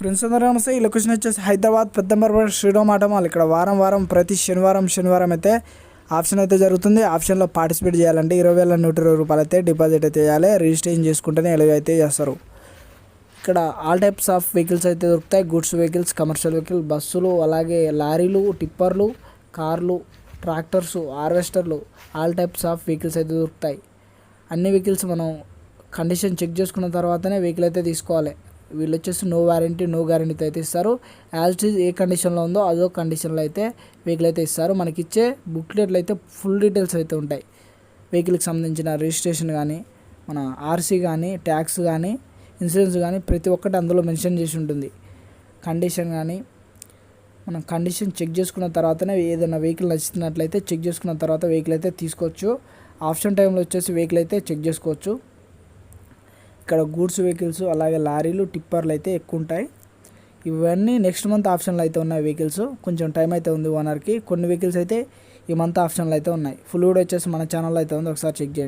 Friends అందరూ నమస్తే. ఈ లొకేషన్ వచ్చేసి హైదరాబాద్ పెద్దంబర్ శ్రీరామ్ ఆట మాల్. ఇక్కడ వారం వారం ప్రతి శనివారం శనివారం అయితే ఆప్షన్ అయితే జరుగుతుంది. ఆప్షన్లో పార్టిసిపేట్ చేయాలంటే ఇరవై వేల నూట ఇరవై రూపాయలు అయితే డిపాజిట్ అయితే చేయాలి. రిజిస్ట్రేషన్ చేసుకుంటేనే ఎలాగ అయితే చేస్తారు. ఇక్కడ ఆల్ టైప్స్ ఆఫ్ వెహికల్స్ అయితే దొరుకుతాయి. గుడ్స్ వెహికల్స్ కమర్షియల్ వెహికల్ బస్సులు అలాగే లారీలు టిప్పర్లు కార్లు ట్రాక్టర్స్ హార్వెస్టర్లు ఆల్ టైప్స్ ఆఫ్ వెహికల్స్ అయితే దొరుకుతాయి. అన్ని వెహికల్స్ మనం కండిషన్ చెక్ చేసుకున్న తర్వాతనే వెహికల్ అయితే తీసుకోవాలి. వీళ్ళు వచ్చేసి నో వారంటీ నో గ్యారంటీతో అయితే ఇస్తారు. యాజ్ ఇట్ ఈజ్ ఏ కండిషన్లో ఉందో అదో కండిషన్లో అయితే వెహికల్ అయితే ఇస్తారు. మనకి ఇచ్చే బుక్లెట్లు అయితే ఫుల్ డీటెయిల్స్ అయితే ఉంటాయి. వెహికల్కి సంబంధించిన రిజిస్ట్రేషన్ కానీ మన ఆర్సీ కానీ ట్యాక్స్ కానీ ఇన్సూరెన్స్ కానీ ప్రతి ఒక్కటి అందులో మెన్షన్ చేసి ఉంటుంది. కండిషన్ కానీ మనం కండిషన్ చెక్ చేసుకున్న తర్వాతనే ఏదైనా వెహికల్ నచ్చినట్లయితే చెక్ చేసుకున్న తర్వాత వెహికల్ అయితే తీసుకోవచ్చు. ఆప్షన్ టైంలో వచ్చేసి వెహికల్ అయితే చెక్ చేసుకోవచ్చు. ఇక్కడ గూడ్స్ వెహికల్స్ అలాగే లారీలు టిప్పర్లు అయితే ఎక్కువ ఉంటాయి ఇవన్నీ నెక్స్ట్ మంత్ ఆప్షన్లు అయితే ఉన్నాయి వెహికల్స్. కొంచెం టైం అయితే ఉంది ఓనర్కి. కొన్ని వెహికల్స్ అయితే ఈ మంత్ ఆప్షన్లు అయితే ఉన్నాయి. ఫుల్ కూడా వచ్చేసి మన ఛానల్లో అయితే ఉంది. ఒకసారి చెక్ చేయండి.